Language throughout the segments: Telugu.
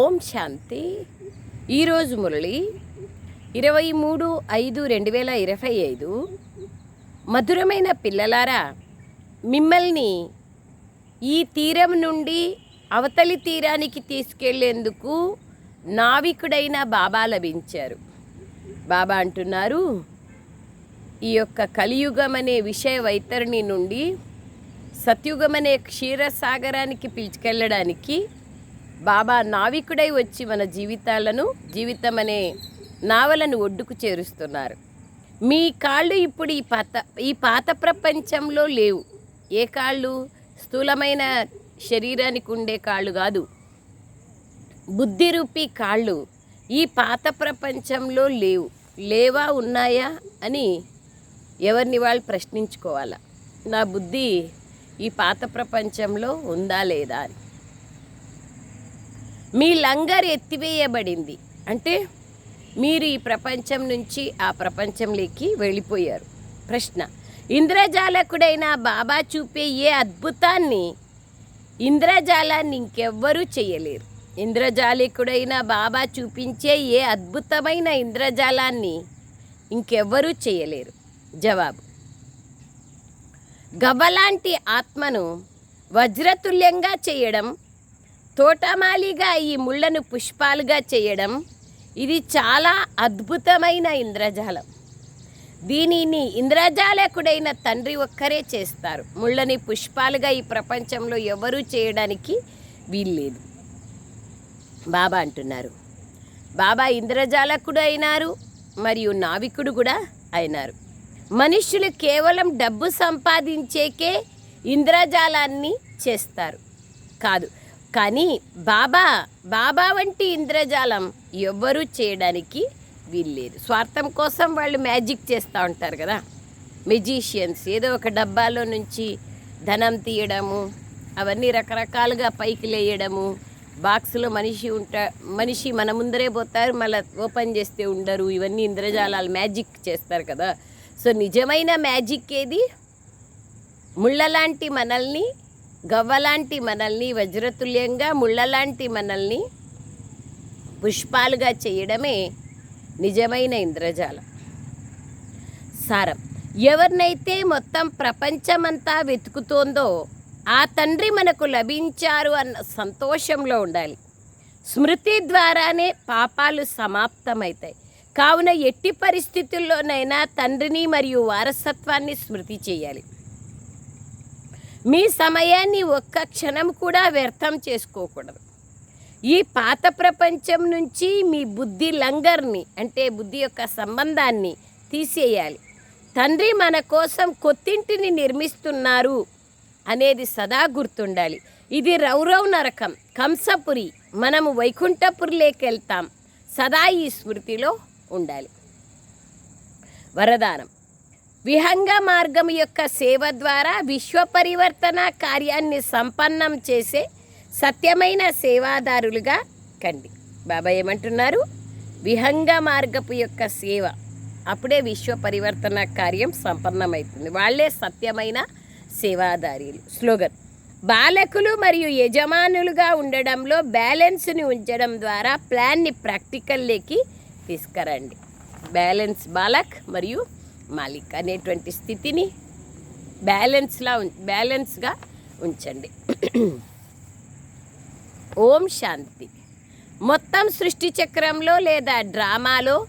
ఓం శాంతి. ఈరోజు మురళి ఇరవై మూడు ఐదు రెండు వేల ఇరవై ఐదు. మధురమైన పిల్లలారా మిమ్మల్ని ఈ తీరం నుండి అవతలి తీరానికి తీసుకెళ్ళేందుకు నావికుడైన బాబా లభించారు. బాబా అంటున్నారు ఈ యొక్క కలియుగం అనే విషయ వైతరిణి నుండి సత్యుగం అనే క్షీరసాగరానికి పిలుచుకెళ్ళడానికి బాబా నావికుడై వచ్చి మన జీవితాలను జీవితం అనే నావలను ఒడ్డుకు చేరుస్తున్నారు. మీ కాళ్ళు ఇప్పుడు ఈ పాత ఈ పాత ప్రపంచంలో లేవు. ఏ కాళ్ళు? స్థూలమైన శరీరానికి ఉండే కాళ్ళు కాదు. బుద్ధి రూపీ కాళ్ళు ఈ పాత ప్రపంచంలో లేవు. లేవా ఉన్నాయా అని ఎవరిని వాళ్ళు ప్రశ్నించుకోవాలా? నా బుద్ధి ఈ పాత ప్రపంచంలో ఉందా లేదా అని. మీ లంగర్ ఎత్తివేయబడింది. అంటే మీరు ఈ ప్రపంచం నుంచి ఆ ప్రపంచంలోకి వెళ్ళిపోయారు. ప్రశ్న. ఇంద్రజాలకుడైన బాబా చూపే ఏ అద్భుతాన్ని ఇంద్రజాలాన్ని ఇంకెవ్వరూ చేయలేరు. ఇంద్రజాలికుడైన బాబా చూపించే ఏ అద్భుతమైన ఇంద్రజాలాన్ని ఇంకెవ్వరూ చేయలేరు. జవాబు. గవ్వలాంటి ఆత్మను వజ్రతుల్యంగా చేయడం తోటమాలిగా ఈ ముళ్ళను పుష్పాలుగా చేయడం ఇది చాలా అద్భుతమైన ఇంద్రజాలం. దీనిని ఇంద్రజాలకుడైన తండ్రి ఒక్కరే చేస్తారు. ముళ్ళని పుష్పాలుగా ఈ ప్రపంచంలో ఎవరూ చేయడానికి వీల్లేదు. బాబా అంటున్నారు. బాబా ఇంద్రజాలకుడు అయినారు మరియు నావికుడు కూడా అయినారు. మనుషులు కేవలం డబ్బు సంపాదించేకే ఇంద్రజాలాన్ని చేస్తారు. కాదు కానీ బాబా బాబా వంటి ఇంద్రజాలం ఎవ్వరూ చేయడానికి వీల్లేదు. స్వార్థం కోసం వాళ్ళు మ్యాజిక్ చేస్తూ ఉంటారు కదా. మెజీషియన్స్ ఏదో ఒక డబ్బాలో నుంచి ధనం తీయడము అవన్నీ రకరకాలుగా పైకి లేయడము బాక్స్లో మనిషి ఉంటా మనిషి మన ముందరే పోతారు మళ్ళీ ఓపెన్ చేస్తే ఉండరు ఇవన్నీ ఇంద్రజాలాలు మ్యాజిక్ చేస్తారు కదా. సో నిజమైన మ్యాజిక్ ఏది? ముళ్ళలాంటి మనల్ని గవ్వలాంటి మనల్ని వజ్రతుల్యంగా ముళ్ళలాంటి మనల్ని పుష్పాలుగా చేయడమే నిజమైన ఇంద్రజాలం. సారం. ఎవరినైతే మొత్తం ప్రపంచమంతా వెతుకుతోందో ఆ తండ్రి మనకు లభించారు అన్న సంతోషంలో ఉండాలి. స్మృతి ద్వారానే పాపాలు సమాప్తమవుతాయి. కావున ఎట్టి పరిస్థితుల్లోనైనా తండ్రిని మరియు వారసత్వాన్ని స్మృతి చేయాలి. మీ సమయాన్ని ఒక్క క్షణం కూడా వ్యర్థం చేసుకోకూడదు. ఈ పాత ప్రపంచం నుంచి మీ బుద్ధి లంగర్ని అంటే బుద్ధి యొక్క సంబంధాన్ని తీసేయాలి. తండ్రి మన కోసం కొత్తింటిని నిర్మిస్తున్నారు అనేది సదా గుర్తుండాలి. ఇది రౌరవ్ నరకం కంసపురి మనము వైకుంఠపురిలోకి వెళ్తాం. సదా ఈ స్మృతిలో ఉండాలి. వరదానం. విహంగ మార్గం యొక్క సేవ ద్వారా విశ్వ పరివర్తన కార్యాన్ని సంపన్నం చేసే సత్యమైన సేవాదారులుగా కండి. బాబా ఏమంటున్నారు? విహంగ మార్గపు యొక్క సేవ అప్పుడే విశ్వ పరివర్తన కార్యం సంపన్నమవుతుంది వాళ్ళే సత్యమైన సేవాదారీలు. స్లోగన్. బాలకులు మరియు యజమానులుగా ఉండడంలో బ్యాలెన్స్ని ఉంచడం ద్వారా ప్లాన్ని ప్రాక్టికల్లోకి తీసుకురండి. బ్యాలెన్స్ బాలక్ మరియు మాలిక్ అనేటువంటి స్థితిని బ్యాలెన్స్లా ఉం- బ్యాలెన్స్గా ఉంచండి. ఓం శాంతి. మొత్తం సృష్టి చక్రంలో లేదా డ్రామాలో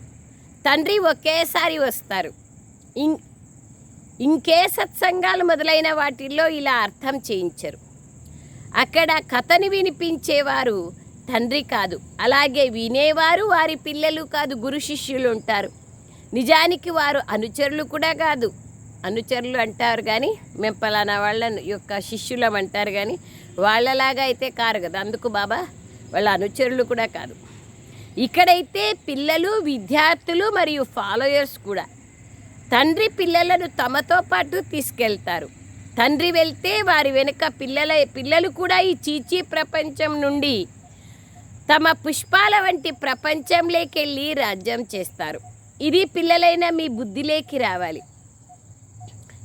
తండ్రి ఒకేసారి వస్తారు. ఇం ఇంకే సత్సంగాలు మొదలైన వాటిల్లో ఇలా అర్థం చేయించరు. అక్కడ కథని వినిపించేవారు తండ్రి కాదు. అలాగే వినేవారు వారి పిల్లలు కాదు గురు శిష్యులు ఉంటారు. నిజానికి వారు అనుచరులు కూడా కాదు. అనుచరులు అంటారు కానీ మేము పలానా వాళ్ళ యొక్క శిష్యులం అంటారు కానీ వాళ్ళలాగా అయితే కారు కదా. అందుకు బాబా వాళ్ళ అనుచరులు కూడా కాదు. ఇక్కడైతే పిల్లలు విద్యార్థులు మరియు ఫాలోయర్స్ కూడా తండ్రి పిల్లలను తమతో పాటు తీసుకెళ్తారు. తండ్రి వెళ్తే వారి వెనుక పిల్లల పిల్లలు కూడా ఈ చీచీ ప్రపంచం నుండి తమ పుష్పాల వంటి ప్రపంచంలోకి వెళ్ళి రాజ్యం చేస్తారు. ఇది పిల్లలైనా మీ బుద్ధిలోకి రావాలి.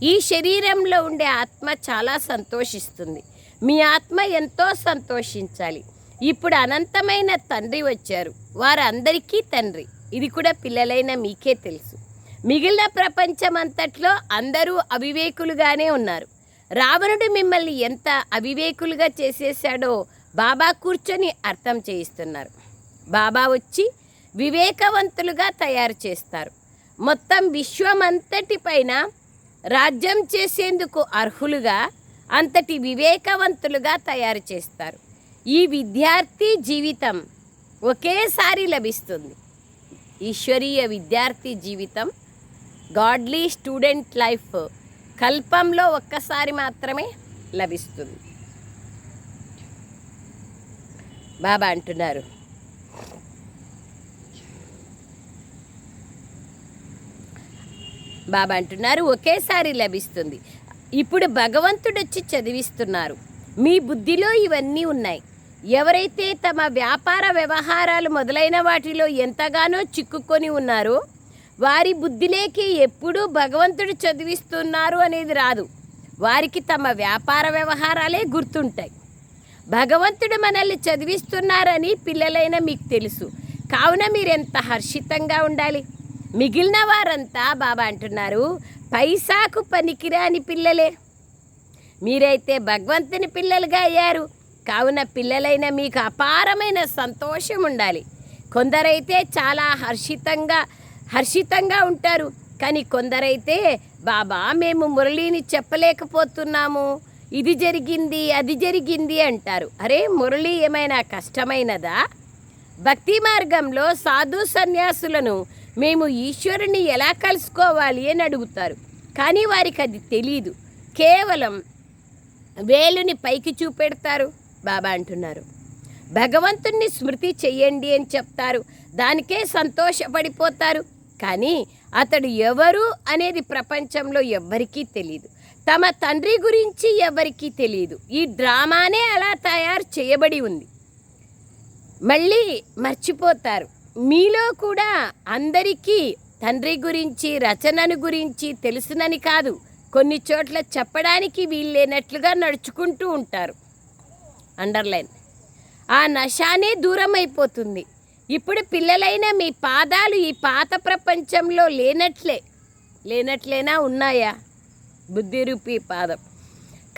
ఈ శరీరంలో ఉండే ఆత్మ చాలా సంతోషిస్తుంది. మీ ఆత్మ ఎంతో సంతోషించాలి. ఇప్పుడు అనంతమైన తండ్రి వచ్చారు. వారందరికీ తండ్రి. ఇది కూడా పిల్లలైన మీకే తెలుసు. మిగిలిన ప్రపంచం అంతట్లో అందరూ అవివేకులుగానే ఉన్నారు. రావణుడు మిమ్మల్ని ఎంత అవివేకులుగా చేసేసాడో బాబా కూర్చొని అర్థం చేయిస్తున్నారు. బాబా వచ్చి వివేకవంతులుగా తయారు చేస్తారు. మొత్తం విశ్వమంతటి పైన రాజ్యం చేసేందుకు అర్హులుగా అంతటి వివేకవంతులుగా తయారు చేస్తారు. ఈ విద్యార్థి జీవితం ఒకేసారి లభిస్తుంది. ఈశ్వరీయ విద్యార్థి జీవితం గాడ్లీ స్టూడెంట్ లైఫ్ కల్పంలో ఒక్కసారి మాత్రమే లభిస్తుంది. బాబా అంటున్నారు బాబా అంటున్నారు ఒకేసారి లభిస్తుంది. ఇప్పుడు భగవంతుడు వచ్చి చదివిస్తున్నారు. మీ బుద్ధిలో ఇవన్నీ ఉన్నాయి. ఎవరైతే తమ వ్యాపార వ్యవహారాలు మొదలైన వాటిలో ఎంతగానో చిక్కుకొని ఉన్నారో వారి బుద్ధిలేకి ఎప్పుడూ భగవంతుడు చదివిస్తున్నారు అనేది రాదు. వారికి తమ వ్యాపార వ్యవహారాలే గుర్తుంటాయి. భగవంతుడు మనల్ని చదివిస్తున్నారని పిల్లలైన మీకు తెలుసు. కావున మీరెంత హర్షితంగా ఉండాలి? మిగిలిన వారంతా బాబా అంటున్నారు పైసాకు పనికిరాని పిల్లలే. మీరైతే భగవంతుని పిల్లలుగా అయ్యారు. కావున పిల్లలైన మీకు అపారమైన సంతోషం ఉండాలి. కొందరైతే చాలా హర్షితంగా హర్షితంగా ఉంటారు. కానీ కొందరైతే బాబా మేము మురళిని చెప్పలేకపోతున్నాము. ఇది జరిగింది అది జరిగింది అంటారు. అరే మురళి ఏమైనా కష్టమైనదా? భక్తి మార్గంలో సాధు సన్యాసులను మేము ఈశ్వరుని ఎలా కలుసుకోవాలి అని అడుగుతారు. కానీ వారికి అది తెలియదు కేవలం వేలుని పైకి చూపెడతారు బాబా అంటున్నారు. భగవంతుణ్ణి స్మృతి చెయ్యండి అని చెప్తారు. దానికే సంతోషపడిపోతారు. కానీ అతడు ఎవరు అనేది ప్రపంచంలో ఎవ్వరికీ తెలియదు తమ తండ్రి గురించి ఎవరికీ తెలియదు ఈ డ్రామానే అలా తయారు చేయబడి ఉంది. మళ్ళీ మర్చిపోతారు. మీలో కూడా అందరికీ తండ్రి గురించి రచనను గురించి తెలుసునని కాదు కొన్ని చోట్ల చెప్పడానికి వీల్లేనట్లుగా నడుచుకుంటూ ఉంటారు. అండర్లైన్. ఆ నశానే దూరం అయిపోతుంది ఇప్పుడు పిల్లలైన మీ పాదాలు ఈ పాత ప్రపంచంలో లేనట్లే. లేనట్లేనా ఉన్నాయా? బుద్ధి రూపీ పాదం.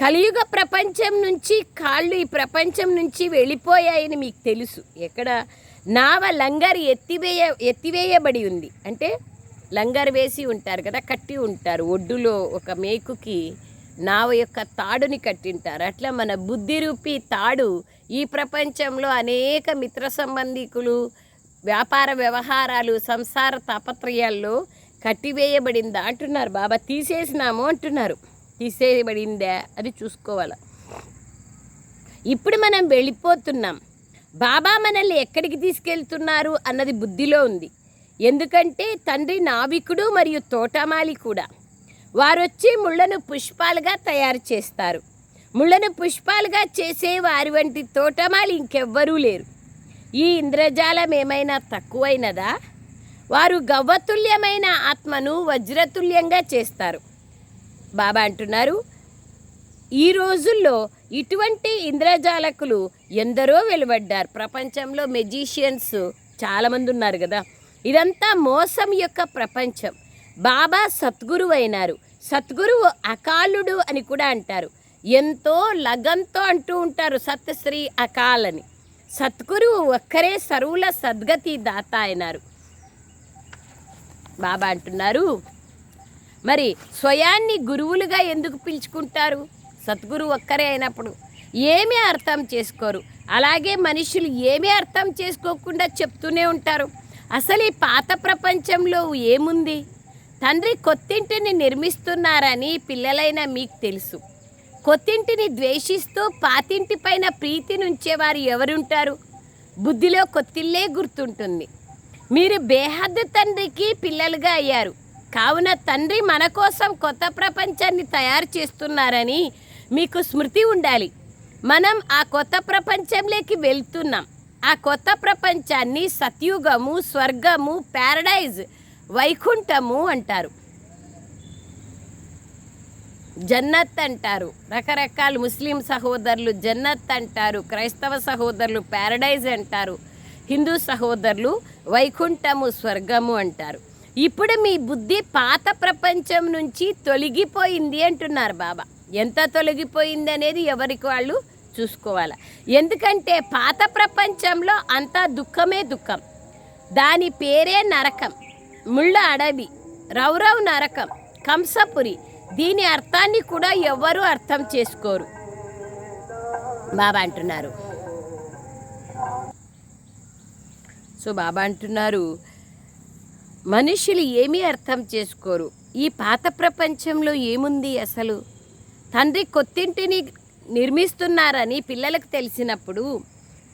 కలియుగ ప్రపంచం నుంచి కాళ్ళు ఈ ప్రపంచం నుంచి వెళ్ళిపోయాయని మీకు తెలుసు. ఎక్కడ? నావ లంగర్ ఎత్తివేయ ఎత్తివేయబడి ఉంది. అంటే లంగర్ వేసి ఉంటారు కదా కట్టి ఉంటారు. ఒడ్డులో ఒక మేకుకి నావ యొక్క తాడుని కట్టింటారు. అట్లా మన బుద్ధి రూపీ తాడు ఈ ప్రపంచంలో అనేక మిత్ర సంబంధికులు వ్యాపార వ్యవహారాలు సంసార తాపత్రయాల్లో కట్టివేయబడిందా అంటున్నారు. బాబా తీసేసినాము అంటున్నారు. తీసేయబడిందా అది చూసుకోవాలి. ఇప్పుడు మనం వెళ్ళిపోతున్నాం. బాబా మనల్ని ఎక్కడికి తీసుకెళ్తున్నారు అన్నది బుద్ధిలో ఉంది. ఎందుకంటే తండ్రి నావికుడు మరియు తోటమాలి కూడా. వారొచ్చి ముళ్ళను పుష్పాలుగా తయారు చేస్తారు. ముళ్ళను పుష్పాలుగా చేసే వారి వంటి తోటమాలి ఇంకెవ్వరూ లేరు. ఈ ఇంద్రజాలం ఏమైనా తక్కువైనదా? వారు గవ్వతుల్యమైన ఆత్మను వజ్రతుల్యంగా చేస్తారు. బాబా అంటున్నారు ఈ రోజుల్లో ఇటువంటి ఇంద్రజాలకులు ఎందరో వెలువడ్డారు. ప్రపంచంలో మెజీషియన్స్ చాలామంది ఉన్నారు కదా. ఇదంతా మోసం యొక్క ప్రపంచం. బాబా సద్గురువు అయినారు. సద్గురువు అకాలుడు అని కూడా అంటారు. ఎంతో లగంతో అంటూ ఉంటారు సత్శ్రీ అకాల్ అని సద్గురువు ఒక్కరే సరువుల సద్గతి దాత అయినారు. బాబా అంటున్నారు మరి స్వయాన్ని గురువులుగా ఎందుకు పిలుచుకుంటారు? సద్గురు ఒక్కరే అయినప్పుడు ఏమీ అర్థం చేసుకోరు. అలాగే మనుషులు ఏమీ అర్థం చేసుకోకుండా చెప్తూనే ఉంటారు. అసలు ఈ పాత ప్రపంచంలో ఏముంది? తండ్రి కొత్తింటిని నిర్మిస్తున్నారని పిల్లలైన మీకు తెలుసు. కొత్తింటిని ద్వేషిస్తూ పాతింటి పైన ప్రీతిని ఉంచేవారు ఎవరుంటారు? బుద్ధిలో కొత్తిల్లే గుర్తుంటుంది. మీరు బేహద్దు తండ్రికి పిల్లలుగా అయ్యారు. కావున తండ్రి మన కోసం కొత్త ప్రపంచాన్ని తయారు చేస్తున్నారని మీకు స్మృతి ఉండాలి. మనం ఆ కొత్త ప్రపంచంలోకి వెళ్తున్నాం. ఆ కొత్త ప్రపంచాన్ని సత్యుగము స్వర్గము ప్యారడైజ్ వైకుంఠము అంటారు. జన్నత్ అంటారు. రకరకాల ముస్లిం సహోదరులు జన్నత్ అంటారు. క్రైస్తవ సహోదరులు ప్యారడైజ్ అంటారు. హిందూ సహోదరులు వైకుంఠము స్వర్గము అంటారు. ఇప్పుడు మీ బుద్ధి పాత ప్రపంచం నుంచి తొలగిపోయింది అంటున్నారు బాబా. ఎంత తొలగిపోయింది అనేది ఎవరికి వాళ్ళు చూసుకోవాలి. ఎందుకంటే పాత ప్రపంచంలో అంతా దుఃఖమే దుఃఖం. దాని పేరే నరకం. ముళ్ళ అడవి రౌరవ్ నరకం కంసపురి. దీని అర్థాన్ని కూడా ఎవరు అర్థం చేసుకోరు. బాబా అంటున్నారు. సో బాబా అంటున్నారు మనుషులు ఏమీ అర్థం చేసుకోరు. ఈ పాత ప్రపంచంలో ఏముంది అసలు? తండ్రి కొత్తింటిని నిర్మిస్తున్నారని పిల్లలకు తెలిసినప్పుడు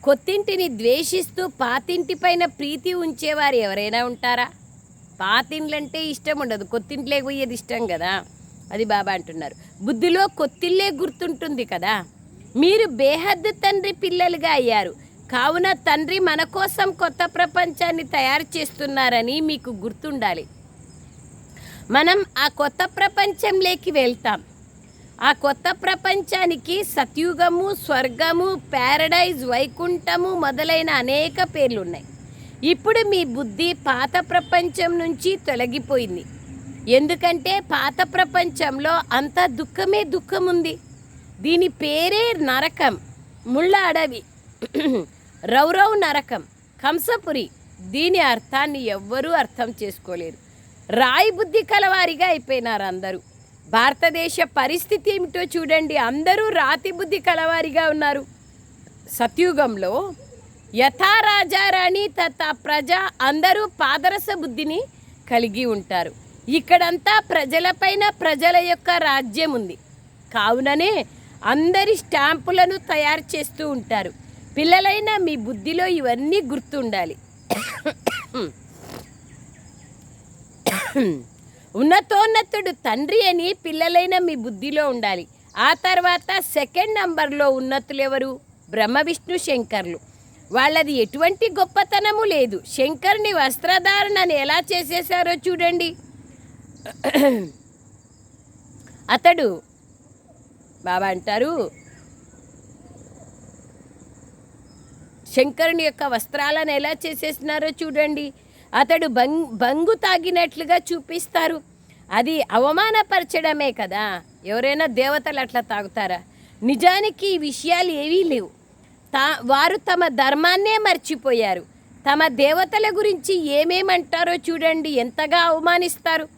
కొత్తింటిని ద్వేషిస్తూ పాతింటి పైన ప్రీతి ఉంచేవారు ఎవరైనా ఉంటారా? పాతిండ్లంటే ఇష్టం ఉండదు. కొత్తింట్లే పోయేది ఇష్టం కదా? అది బాబా అంటున్నారు. బుద్ధిలో కొత్తిల్లే గుర్తుంటుంది కదా? మీరు బేహద్దు తండ్రి పిల్లలుగా అయ్యారు. కావున తండ్రి మన కోసం కొత్త ప్రపంచాన్ని తయారు చేస్తున్నారని మీకు గుర్తుండాలి. మనం ఆ కొత్త ప్రపంచంలోకి వెళ్తాం. ఆ కొత్త ప్రపంచానికి సత్యుగము స్వర్గము ప్యారడైజ్ వైకుంఠము మొదలైన అనేక పేర్లు ఉన్నాయి ఇప్పుడు మీ బుద్ధి పాత ప్రపంచం నుంచి తొలగిపోయింది. ఎందుకంటే పాత ప్రపంచంలో అంత దుఃఖమే దుఃఖం ఉంది దీని పేరే నరకం ముళ్ళ అడవి రౌరవ్ నరకం కంసపురి. దీని అర్థాన్ని ఎవ్వరూ అర్థం చేసుకోలేరు. రాయి బుద్ధి కలవారిగా అయిపోయినారు అందరూ భారతదేశ పరిస్థితి ఏమిటో చూడండి. అందరూ రాతి బుద్ధి కలవారిగా ఉన్నారు. సత్యుగంలో యథా రాజారాణి తథా ప్రజ అందరూ పాదరస బుద్ధిని కలిగి ఉంటారు. ఇక్కడంతా ప్రజలపైన ప్రజల యొక్క రాజ్యం ఉంది. కావుననే అందరి స్టాంపులను తయారు చేస్తూ ఉంటారు. పిల్లలైన మీ బుద్ధిలో ఇవన్నీ గుర్తుండాలి. ఉన్నతోన్నతుడు తండ్రి అని పిల్లలైన మీ బుద్ధిలో ఉండాలి. ఆ తర్వాత సెకండ్ నంబర్లో ఉన్నతులు ఎవరు బ్రహ్మ విష్ణు శంకర్లు. వాళ్ళది ఎటువంటి గొప్పతనము లేదు. శంకర్ని వస్త్రధారణను ఎలా చేసేసారో చూడండి. అతడు బాబా అంటారు శంకరుని యొక్క వస్త్రాలను ఎలా చేసేసినారో చూడండి. అతడు బంగ్ బంగు తాగినట్లుగా చూపిస్తారు. అది అవమానపరచడమే కదా. ఎవరైనా దేవతలు అట్లా తాగుతారా? నిజానికి ఈ విషయాలు ఏవీ లేవు. తా వారు తమ ధర్మాన్నే మర్చిపోయారు. తమ దేవతల గురించి ఏమేమంటారో చూడండి. ఎంతగా అవమానిస్తారు.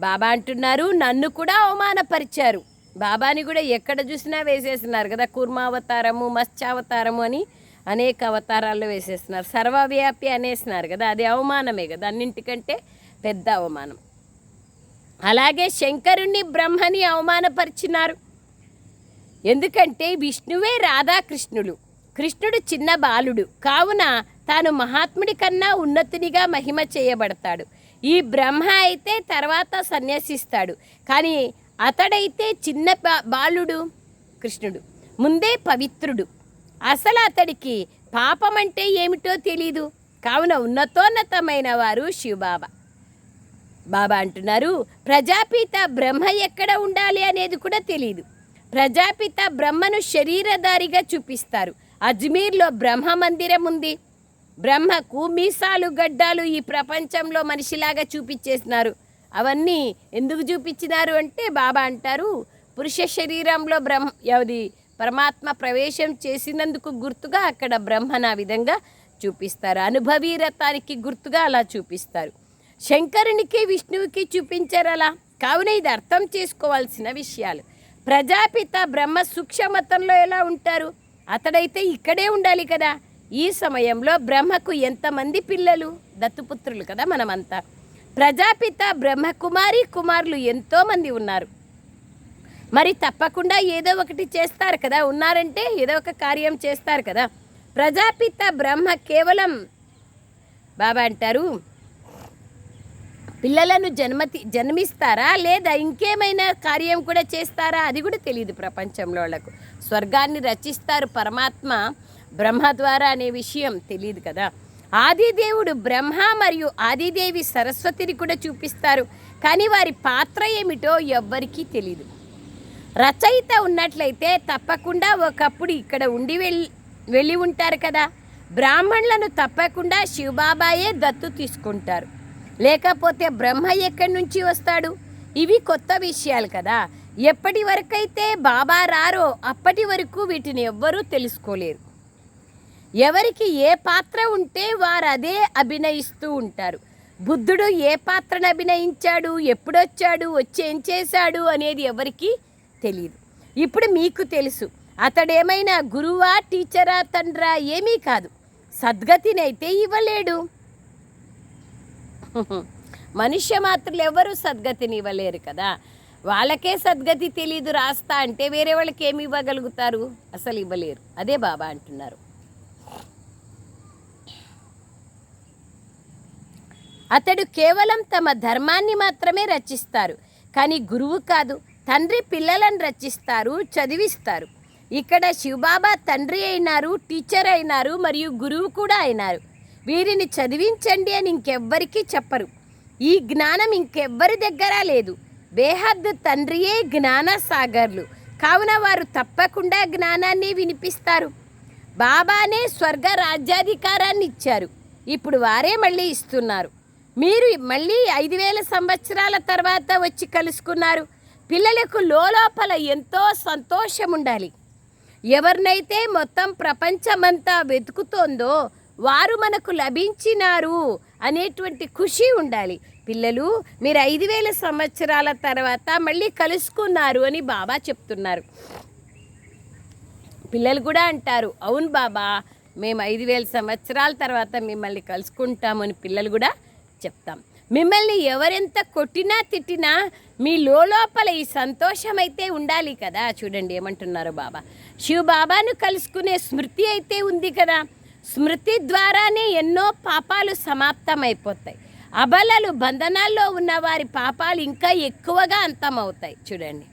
బాబా అంటున్నారు నన్ను కూడా అవమానపరిచారు. బాబాని కూడా ఎక్కడ చూసినా వేసేస్తున్నారు కదా కూర్మావతారము మత్స్యావతారము అని. అనేక అవతారాల్లో వేసేస్తున్నారు. సర్వవ్యాపి అనేసినారు కదా అది అవమానమే కదా అన్నింటికంటే పెద్ద అవమానం. అలాగే శంకరుణ్ణి బ్రహ్మని అవమానపరిచినారు. ఎందుకంటే విష్ణువే రాధాకృష్ణులు కృష్ణుడు చిన్న బాలుడు. కావున తాను మహాత్ముడి కన్నా ఉన్నతునిగా మహిమ చేయబడతాడు. ఈ బ్రహ్మ అయితే తర్వాత సన్యాసిస్తాడు. కానీ అతడైతే చిన్న బాలుడు కృష్ణుడు. ముందే పవిత్రుడు. అసలు అతడికి పాపం అంటే ఏమిటో తెలీదు. కావున ఉన్నతోన్నతమైన వారు శివబాబా. బాబా అంటున్నారు ప్రజాపిత బ్రహ్మ ఎక్కడ ఉండాలి అనేది కూడా తెలియదు ప్రజాపిత బ్రహ్మను శరీరధారిగా చూపిస్తారు. అజ్మీర్లో బ్రహ్మ మందిరం ఉంది. బ్రహ్మకు మీసాలు గడ్డాలు ఈ ప్రపంచంలో మనిషిలాగా చూపించేసినారు. అవన్నీ ఎందుకు చూపించినారు అంటే బాబా అంటారు పురుష శరీరంలో బ్రహ్మ అది పరమాత్మ ప్రవేశం చేసినందుకు గుర్తుగా అక్కడ బ్రహ్మను ఆ విధంగా చూపిస్తారు. అనుభవీరతానికి గుర్తుగా అలా చూపిస్తారు. శంకరునికి విష్ణువుకి చూపించారు అలా. కావున ఇది అర్థం చేసుకోవాల్సిన విషయాలు. ప్రజాపిత బ్రహ్మ సూక్ష్మతంలో ఎలా ఉంటారు? అతడైతే ఇక్కడే ఉండాలి కదా. ఈ సమయంలో బ్రహ్మకు ఎంతమంది పిల్లలు? దత్తుపుత్రులు కదా మనమంతా. ప్రజాపిత బ్రహ్మకుమారి కుమారులు ఎంతోమంది ఉన్నారు. మరి తప్పకుండా ఏదో ఒకటి చేస్తారు కదా ఉన్నారంటే ఏదో ఒక కార్యం చేస్తారు కదా. ప్రజాపిత బ్రహ్మ కేవలం బాబా అంటారు పిల్లలను జన్మతి జన్మిస్తారా లేదా ఇంకేమైనా కార్యం కూడా చేస్తారా అది కూడా తెలియదు ప్రపంచంలో వాళ్ళకు. స్వర్గాన్ని రచిస్తారు పరమాత్మ బ్రహ్మ ద్వారా అనే విషయం తెలియదు కదా. ఆదిదేవుడు బ్రహ్మ మరియు ఆదిదేవి సరస్వతిని కూడా చూపిస్తారు కానీ వారి పాత్ర ఏమిటో ఎవ్వరికీ తెలియదు రచయిత ఉన్నట్లయితే తప్పకుండా ఒకప్పుడు ఇక్కడ ఉండి వెళ్ళి వెళ్ళి ఉంటారు కదా. బ్రాహ్మణులను తప్పకుండా శివబాబాయే దత్తు తీసుకుంటారు. లేకపోతే బ్రహ్మ ఎక్కడి నుంచి వస్తాడు? ఇవి కొత్త విషయాలు కదా. ఎప్పటి వరకైతే బాబా రారో అప్పటి వరకు వీటిని ఎవ్వరూ తెలుసుకోలేరు. ఎవరికి ఏ పాత్ర ఉంటే వారు అదే అభినయిస్తూ ఉంటారు. బుద్ధుడు ఏ పాత్రను అభినయించాడు? ఎప్పుడొచ్చాడు? వచ్చి ఏం చేశాడు? అనేది ఎవరికి తెలియదు ఇప్పుడు మీకు తెలుసు అతడేమైనా గురువా టీచరా తండ్రా ఏమీ కాదు. సద్గతినైతే ఇవ్వలేడు. మనుష్య మాత్రులు ఎవరు సద్గతిని ఇవ్వలేరు కదా. వాళ్ళకే సద్గతి తెలీదు రాస్తా అంటే వేరే వాళ్ళకి ఏమి ఇవ్వగలుగుతారు? అసలు ఇవ్వలేరు. అదే బాబా అంటున్నారు. అతడు కేవలం తమ ధర్మాన్ని మాత్రమే రచిస్తారు. కానీ గురువు కాదు తండ్రి పిల్లలను రచిస్తారు చదివిస్తారు. ఇక్కడ శివబాబా తండ్రి అయినారు టీచర్ అయినారు మరియు గురువు కూడా అయినారు. వీరిని చదివించండి అని ఇంకెవ్వరికీ చెప్పరు. ఈ జ్ఞానం ఇంకెవ్వరి దగ్గర లేదు. బేహద్ తండ్రియే జ్ఞాన సాగర్లు కావున వారు తప్పకుండా జ్ఞానాన్ని వినిపిస్తారు. బాబానే స్వర్గ రాజ్యాధికారాన్ని ఇచ్చారు. ఇప్పుడు వారే మళ్ళీ ఇస్తున్నారు. మీరు మళ్ళీ ఐదు వేల సంవత్సరాల తర్వాత వచ్చి కలుసుకున్నారు. పిల్లలకు లోలోపల ఎంతో సంతోషం ఉండాలి ఎవరినైతే మొత్తం ప్రపంచమంతా వెతుకుతోందో వారు మనకు లభించినారు అనేటువంటి ఖుషి ఉండాలి. పిల్లలు మీరు ఐదు వేల సంవత్సరాల తర్వాత మళ్ళీ కలుసుకున్నారు అని బాబా చెప్తున్నారు. పిల్లలు కూడా అంటారు అవును బాబా మేము ఐదు వేల సంవత్సరాల తర్వాత మిమ్మల్ని కలుసుకుంటామని పిల్లలు కూడా చెప్తాం. మిమ్మల్ని ఎవరెంత కొట్టినా తిట్టినా మీ లోపల ఈ సంతోషం అయితే ఉండాలి కదా. చూడండి ఏమంటున్నారు బాబా. శివ బాబాను కలుసుకునే స్మృతి అయితే ఉంది కదా. స్మృతి ద్వారానే ఎన్నో పాపాలు సమాప్తమైపోతాయి. అబలలు బంధనాల్లో ఉన్న వారి పాపాలు ఇంకా ఎక్కువగా అంతమవుతాయి. చూడండి.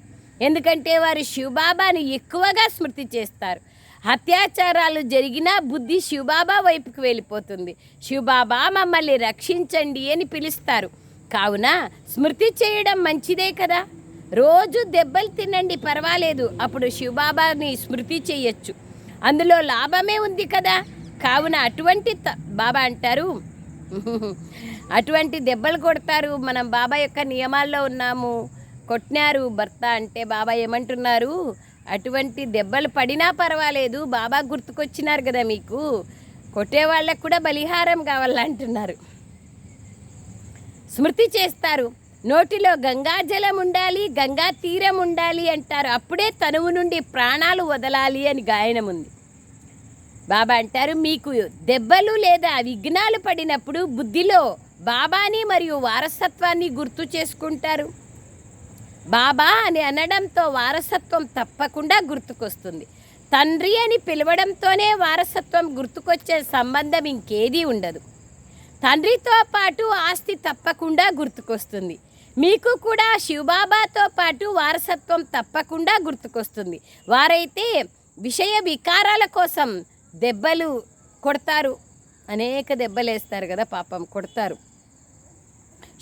ఎందుకంటే వారు శివబాబాను ఎక్కువగా స్మృతి చేస్తారు. అత్యాచారాలు జరిగినా బుద్ధి శివబాబా వైపుకు వెళ్ళిపోతుంది. శివబాబా మమ్మల్ని రక్షించండి అని పిలుస్తారు. కావున స్మృతి చేయడం మంచిదే కదా? రోజు దెబ్బలు తినండి పర్వాలేదు అప్పుడు శివబాబాని స్మృతి చేయొచ్చు. అందులో లాభమే ఉంది కదా? కావున అటువంటి త- బాబా అంటారు అటువంటి దెబ్బలు కొడతారు. మనం బాబా యొక్క నియమాల్లో ఉన్నాము. కొట్టినారు భర్త అంటే బాబా ఏమంటున్నారు? అటువంటి దెబ్బలు పడినా పర్వాలేదు బాబా గుర్తుకొచ్చినారు కదా మీకు. కొట్టే వాళ్ళకు కూడా బలిహారం కావాలంటున్నారు. స్మృతి చేస్తారు నోటిలో గంగాజలం ఉండాలి గంగా తీరం ఉండాలి అంటారు. అప్పుడే తనువు నుండి ప్రాణాలు వదలాలి అని గాయనం ఉంది. బాబా అంటారు మీకు దెబ్బలు లేదా విఘ్నాలు పడినప్పుడు బుద్ధిలో బాబాని మరియు వారసత్వాన్ని గుర్తు చేసుకుంటారు. బాబా అని అనడంతో వారసత్వం తప్పకుండా గుర్తుకొస్తుంది. తండ్రి అని పిలవడంతోనే వారసత్వం గుర్తుకొచ్చే సంబంధం ఇంకేదీ ఉండదు. తండ్రితో పాటు ఆస్తి తప్పకుండా గుర్తుకొస్తుంది. మీకు కూడా శివబాబాతో పాటు వారసత్వం తప్పకుండా గుర్తుకొస్తుంది. వారైతే విషయ వికారాల కోసం దెబ్బలు కొడతారు. అనేక దెబ్బలు వేస్తారు కదా పాపం కొడతారు.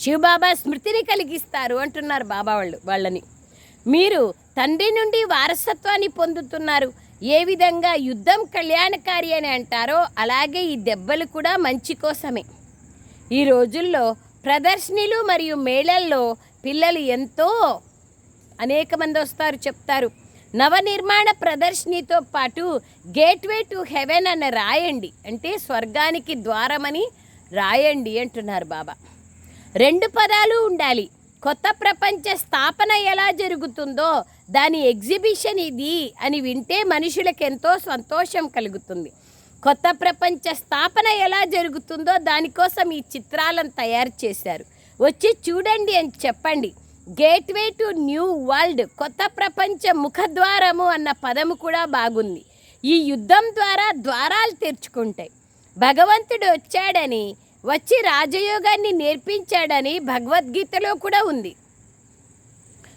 శివబాబా స్మృతిని కలిగిస్తారు అంటున్నారు బాబా వాళ్ళు వాళ్ళని. మీరు తండ్రి నుండి వారసత్వాన్ని పొందుతున్నారు. ఏ విధంగా యుద్ధం కళ్యాణకారి అని అంటారో అలాగే ఈ దెబ్బలు కూడా మంచి కోసమే. ఈ రోజుల్లో ప్రదర్శనలు మరియు మేళల్లో పిల్లలు ఎంతో అనేక మంది వస్తారు చెప్తారు. నవనిర్మాణ ప్రదర్శనతో పాటు గేట్వే టు హెవెన్ అని రాయండి. అంటే స్వర్గానికి ద్వారమని రాయండి అంటున్నారు బాబా. రెండు పదాలు ఉండాలి. కొత్త ప్రపంచ స్థాపన ఎలా జరుగుతుందో దాని ఎగ్జిబిషన్ ఇది అని వింటే మనుషులకెంతో సంతోషం కలుగుతుంది. కొత్త ప్రపంచ స్థాపన ఎలా జరుగుతుందో దానికోసం ఈ చిత్రాలను తయారు చేశారు. వచ్చి చూడండి అని చెప్పండి. గేట్వే టు న్యూ వరల్డ్ కొత్త ప్రపంచ ముఖద్వారము అన్న పదము కూడా బాగుంది. ఈ యుద్ధం ద్వారా ద్వారాలు తెరుచుకుంటాయి. భగవంతుడు వచ్చాడని వచ్చి రాజయోగాన్ని నేర్పించాడని భగవద్గీతలో కూడా ఉంది.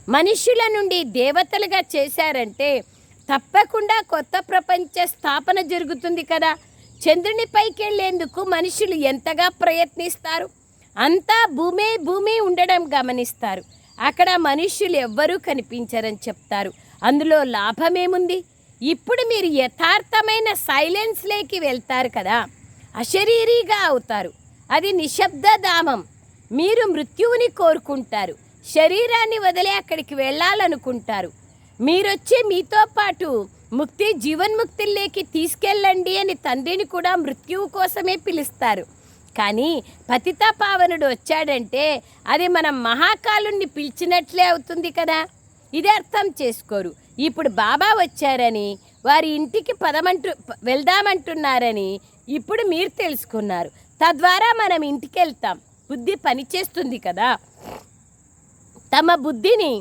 మనుష్యుల నుండి దేవతలుగా చేశారంటే తప్పకుండా కొత్త ప్రపంచ స్థాపన జరుగుతుంది కదా. చంద్రుని పైకి వెళ్ళేందుకు మనుషులు ఎంతగా ప్రయత్నిస్తారు? అంతా భూమే భూమి ఉండడం గమనిస్తారు. అక్కడ మనుష్యులు ఎవ్వరూ కనిపించరని చెప్తారు. అందులో లాభమేముంది? ఇప్పుడు మీరు యథార్థమైన సైలెన్స్లోకి వెళ్తారు కదా. అశరీరీగా అవుతారు. అది నిశ్శబ్ద ధామం. మీరు మృత్యువుని కోరుకుంటారు. శరీరాన్ని వదిలి అక్కడికి వెళ్ళాలనుకుంటారు. మీరొచ్చి మీతో పాటు ముక్తి జీవన్ముక్తిలోకి తీసుకెళ్ళండి అని తండ్రిని కూడా మృత్యువు కోసమే పిలుస్తారు. కానీ పతిత పావనుడు వచ్చాడంటే అది మనం మహాకాలుణ్ణి పిలిచినట్లే అవుతుంది కదా? ఇది అర్థం చేసుకోరు. ఇప్పుడు బాబా వచ్చారని వారి ఇంటికి పదమంటు వెళ్దామంటున్నారని ఇప్పుడు మీరు తెలుసుకున్నారు. తద్వారా మనం ఇంటికి వెళ్తాం బుద్ధి పనిచేస్తుంది కదా. తమ బుద్ధిని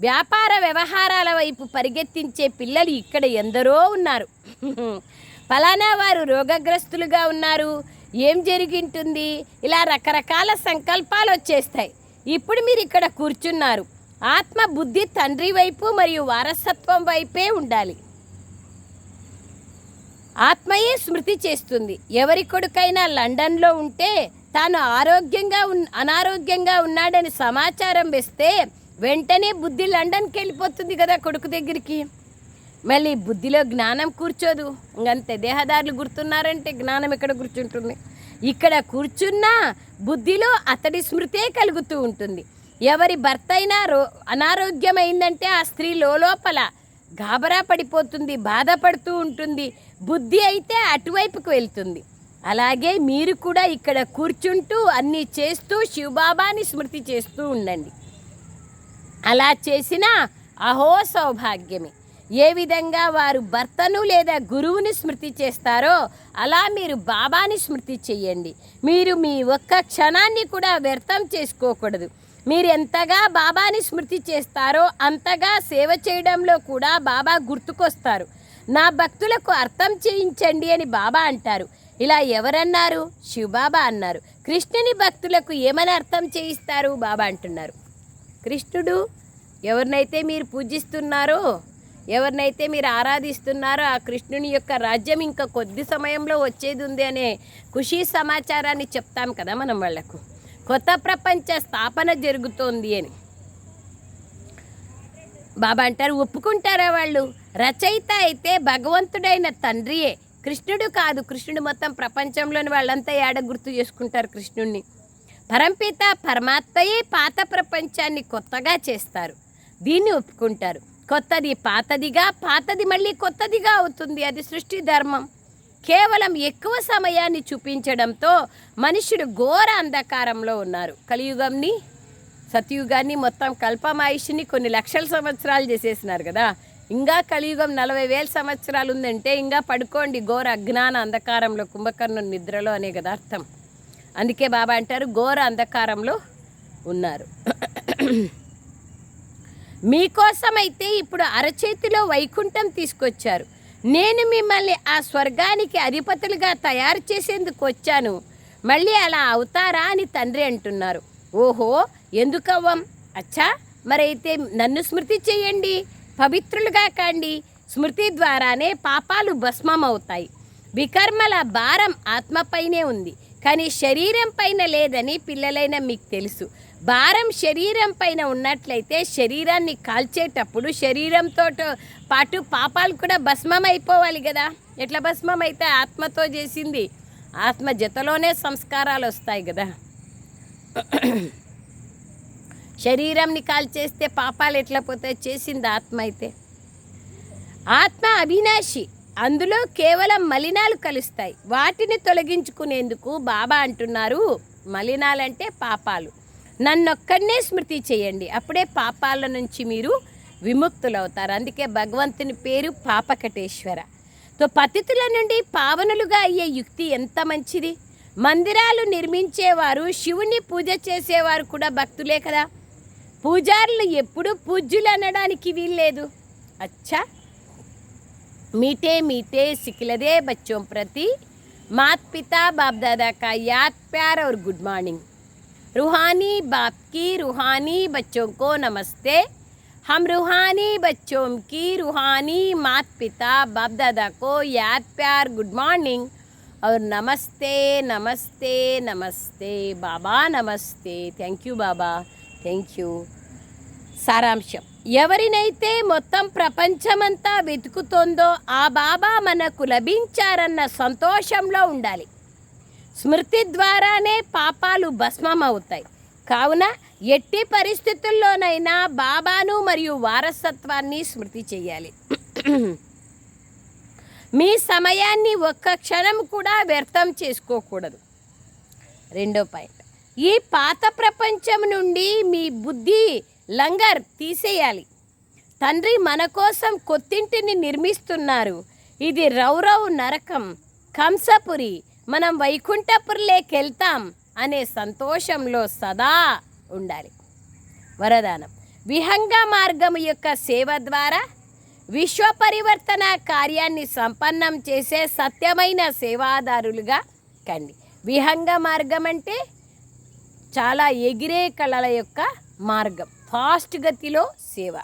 వ్యాపార వ్యవహారాల వైపు పరిగెత్తించే పిల్లలు ఇక్కడ ఎందరో ఉన్నారు. ఫలానా వారు రోగగ్రస్తులుగా ఉన్నారు. ఏం జరిగింటుంది? ఇలా రకరకాల సంకల్పాలు వచ్చేస్తాయి. ఇప్పుడు మీరు ఇక్కడ కూర్చున్నారు. ఆత్మ బుద్ధి తండ్రి వైపు మరియు వారసత్వం వైపే ఉండాలి. ఆత్మయే స్మృతి చేస్తుంది. ఎవరి కొడుకైనా లండన్లో ఉంటే తాను ఆరోగ్యంగా ఉన్ అనారోగ్యంగా ఉన్నాడని సమాచారం వేస్తే వెంటనే బుద్ధి లండన్కి వెళ్ళిపోతుంది కదా కొడుకు దగ్గరికి. మళ్ళీ బుద్ధిలో జ్ఞానం కూర్చోదు. ఇంకంతే దేహదారులు గుర్తున్నారంటే జ్ఞానం ఎక్కడ కూర్చుంటుంది? ఇక్కడ కూర్చున్నా బుద్ధిలో అతడి స్మృతే కలుగుతూ ఉంటుంది. ఎవరి భర్త అయినా రో అనారోగ్యమైందంటే ఆ స్త్రీ లోపల గాబరా పడిపోతుంది బాధపడుతూ ఉంటుంది. బుద్ధి అయితే అటువైపుకు వెళ్తుంది. అలాగే మీరు కూడా ఇక్కడ కూర్చుంటూ అన్నీ చేస్తూ శివబాబాని స్మృతి చేస్తూ ఉండండి. అలా చేసిన అహో సౌభాగ్యమే. ఏ విధంగా వారు భర్తను లేదా గురువుని స్మృతి చేస్తారో అలా మీరు బాబాని స్మృతి చెయ్యండి. మీరు మీ ఒక్క క్షణాన్ని కూడా వ్యర్థం చేసుకోకూడదు. మీరు ఎంతగా బాబాని స్మృతి చేస్తారో అంతగా సేవ చేయడంలో కూడా బాబా గుర్తుకొస్తారు. నా భక్తులకు అర్థం చేయించండి అని బాబా అంటారు. ఇలా ఎవరన్నారు? శివబాబా అన్నారు. కృష్ణుని భక్తులకు ఏమని అర్థం చేయిస్తారు? బాబా అంటున్నారు. కృష్ణుడు ఎవరినైతే మీరు పూజిస్తున్నారో ఎవరినైతే మీరు ఆరాధిస్తున్నారో ఆ కృష్ణుని యొక్క రాజ్యం ఇంకా కొద్ది సమయంలో వచ్చేది ఉంది అనే ఖుషీ సమాచారాన్ని చెప్తాం కదా మనం వాళ్ళకు. కొత్త ప్రపంచ స్థాపన జరుగుతోంది అని. బాబా అంటారు ఒప్పుకుంటారా వాళ్ళు? రచయిత అయితే భగవంతుడైన తండ్రియే. కృష్ణుడు కాదు కృష్ణుడు మొత్తం ప్రపంచంలోని వాళ్ళంతా ఏడ గుర్తు చేసుకుంటారు కృష్ణుణ్ణి? పరంపిత పరమాత్మయే పాత ప్రపంచాన్ని కొత్తగా చేస్తారు. దీన్ని ఒప్పుకుంటారు. కొత్తది పాతదిగా పాతది మళ్ళీ కొత్తదిగా అవుతుంది. అది సృష్టి ధర్మం. కేవలం ఎక్కువ సమయాన్ని చూపించడంతో మనుషుడు ఘోర అంధకారంలో ఉన్నారు. కలియుగంని సతయుగాన్ని మొత్తం కల్పమాయుషిని కొన్ని లక్షల సంవత్సరాలు చేసేసినారు కదా. ఇంకా కలియుగం నలభై వేల సంవత్సరాలు ఉందంటే ఇంకా పడుకోండి. ఘోర అజ్ఞాన అంధకారంలో కుంభకర్ణుని నిద్రలో అనే కదా అర్థం. అందుకే బాబా అంటారు ఘోర అంధకారంలో ఉన్నారు. మీకోసమైతే ఇప్పుడు అరచేతిలో వైకుంఠం తీసుకొచ్చారు. నేను మిమ్మల్ని ఆ స్వర్గానికి అధిపతులుగా తయారు చేసేందుకు వచ్చాను. మళ్ళీ అలా అవుతారా అని తండ్రి అంటున్నారు. ఓహో ఎందుకవ్వం? అచ్చా మరైతే నన్ను స్మృతి చేయండి. పవిత్రులుగా కండి. స్మృతి ద్వారానే పాపాలు భస్మం అవుతాయి వికర్మల భారం ఆత్మపైనే ఉంది. కానీ శరీరం పైన లేదని పిల్లలైన మీకు తెలుసు. భారం శరీరం పైన ఉన్నట్లయితే శరీరాన్ని కాల్చేటప్పుడు శరీరంతో పాటు పాపాలు కూడా భస్మం అయిపోవాలి కదా. ఎట్లా భస్మం అయితే ఆత్మతో చేసింది? ఆత్మ జతలోనే సంస్కారాలు వస్తాయి కదా. శరీరంని కాల్చేస్తే పాపాలు ఎట్లా పోతాయి? చేసింది ఆత్మ అయితే. ఆత్మ అవినాశి. అందులో కేవలం మలినాలు కలుస్తాయి. వాటిని తొలగించుకునేందుకు బాబా అంటున్నారు మలినాలంటే పాపాలు. నన్నొక్కడనే స్మృతి చేయండి. అప్పుడే పాపాల నుంచి మీరు విముక్తులవుతారు. అందుకే భగవంతుని పేరు పాపకటేశ్వర. తో పతితుల నుండి పావనులుగా అయ్యే యుక్తి ఎంత మంచిది? మందిరాలు నిర్మించేవారు శివుని పూజ చేసేవారు కూడా భక్తులే కదా. పూజారులు ఎప్పుడు పూజ్యులు అనడానికి వీల్లేదు అచ్చా मीठे मीठे सिखलदे बच्चों प्रति मात पिता बाप दादा का याद प्यार और गुड मॉर्निंग रूहानी बाप की रूहानी बच्चों को नमस्ते हम रूहानी बच्चों की रूहानी मात पिता बाप दादा को याद प्यार गुड मॉर्निंग और नमस्ते नमस्ते नमस्ते बाबा नमस्ते थैंक यू बाबा థ్యాంక్ యూ సారాంశం. ఎవరినైతే మొత్తం ప్రపంచమంతా వెతుకుతోందో ఆ బాబా మనకు లభించారన్న సంతోషంలో ఉండాలి. స్మృతి ద్వారానే పాపాలు భస్మం అవుతాయి కావున ఎట్టి పరిస్థితుల్లోనైనా బాబాను మరియు వారసత్వాన్ని స్మృతి చేయాలి. మీ సమయాన్ని ఒక్క క్షణం కూడా వ్యర్థం చేసుకోకూడదు. రెండో పాయింట్. ఈ పాత ప్రపంచం నుండి మీ బుద్ధి లంగర్ తీసేయాలి. తండ్రి మన కోసం కొత్తింటిని నిర్మిస్తున్నారు. ఇది రౌరవ్ నరకం. కంసపురి మనం వైకుంఠపురిలోకెళ్తాం అనే సంతోషంలో సదా ఉండాలి. వరదానం. విహంగ మార్గం యొక్క సేవ ద్వారా విశ్వ పరివర్తన కార్యాన్ని సంపన్నం చేసే సత్యమైన సేవాదారులుగా కండి. విహంగ మార్గం అంటే చాలా ఎగిరే కళల యొక్క మార్గం. ఫాస్ట్ గతిలో సేవ.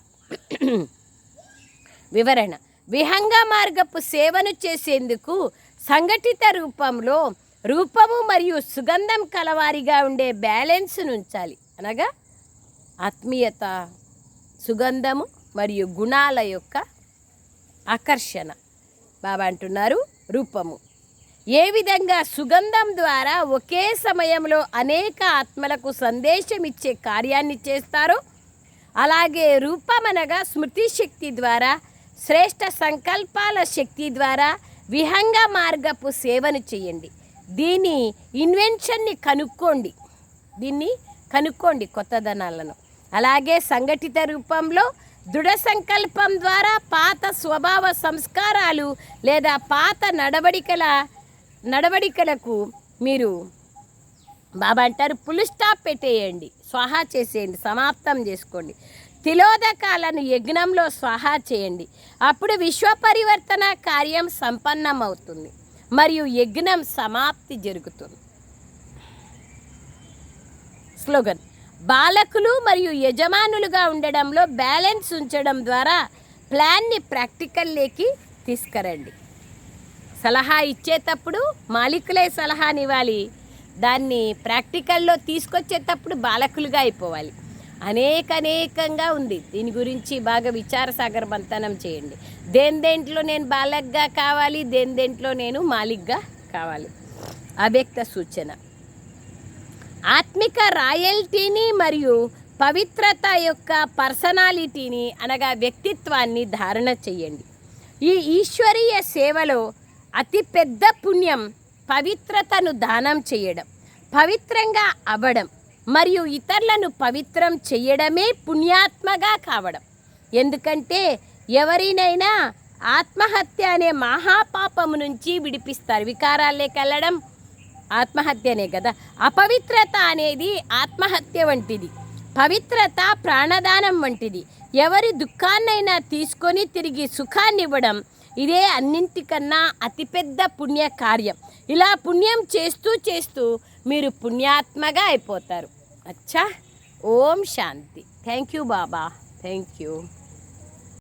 వివరణ. విహంగ మార్గపు సేవను చేసేందుకు సంఘటిత రూపంలో రూపము మరియు సుగంధం కలవారిగా ఉండే బ్యాలెన్స్ను ఉంచాలి అనగా ఆత్మీయత సుగంధము మరియు గుణాల యొక్క ఆకర్షణ. బాబా అంటున్నారు రూపము. ఏ విధంగా సుగంధం ద్వారా ఒకే సమయంలో అనేక ఆత్మలకు సందేశం ఇచ్చే కార్యాన్ని చేస్తారో అలాగే రూపమనగా స్మృతి శక్తి ద్వారా శ్రేష్ట సంకల్పాల శక్తి ద్వారా విహంగ మార్గపు సేవను చేయండి. దీని ఇన్వెన్షన్ని కనుక్కోండి. దీన్ని కనుక్కోండి కొత్తదనాలను. అలాగే సంఘటిత రూపంలో దృఢ సంకల్పం ద్వారా పాత స్వభావ సంస్కారాలు లేదా పాత నడవడికల నడవడికలకు మీరు బాబా అంటారు పుల్ స్టాప్ పెట్టేయండి. స్వాహా చేసేయండి సమాప్తం చేసుకోండి. తిలోదకాలను యజ్ఞంలో స్వాహా చేయండి. అప్పుడు విశ్వ పరివర్తన కార్యం సంపన్నమవుతుంది. మరియు యజ్ఞం సమాప్తి జరుగుతుంది. స్లోగన్. బాలకులు మరియు యజమానులుగా ఉండడంలో బ్యాలెన్స్ ఉంచడం ద్వారా ప్లాన్ని ప్రాక్టికల్లోకి తీసుకురండి. సలహా ఇచ్చేటప్పుడు మాలికులే సలహానివ్వాలి దాన్ని ప్రాక్టికల్లో తీసుకొచ్చేటప్పుడు బాలకులుగా అయిపోవాలి. అనేక అనేకంగా ఉంది. దీని గురించి బాగా విచారసాగర మంతనం చేయండి. దేని దేంట్లో నేను బాలక్గా కావాలి దేని దేంట్లో నేను మాలిక్గా కావాలి. అవ్యక్త సూచన. ఆత్మిక రాయల్టీని మరియు పవిత్రత యొక్క పర్సనాలిటీని అనగా వ్యక్తిత్వాన్ని ధారణ చేయండి. ఈ ఈశ్వరీయ సేవలో అతి పెద్ద పుణ్యం పవిత్రతను దానం చేయడం పవిత్రంగా అవ్వడం మరియు ఇతరులను పవిత్రం చేయడమే పుణ్యాత్మగా కావడం. ఎందుకంటే ఎవరినైనా ఆత్మహత్య అనే మహాపాపము నుంచి విడిపిస్తారు. వికారాల్లోకి వెళ్ళడం ఆత్మహత్యనే కదా. అపవిత్రత అనేది ఆత్మహత్య వంటిది. పవిత్రత ప్రాణదానం వంటిది. ఎవరి దుఃఖాన్నైనా తీసుకొని తిరిగి సుఖాన్ని ఇవ్వడం ఇదే అన్నింటికన్నా అతిపెద్ద పుణ్య కార్యం ఇలా పుణ్యం చేస్తూ చేస్తూ మీరు పుణ్యాత్మగా అయిపోతారు. అచ్చా. ఓం శాంతి. Thank you Baba. Thank you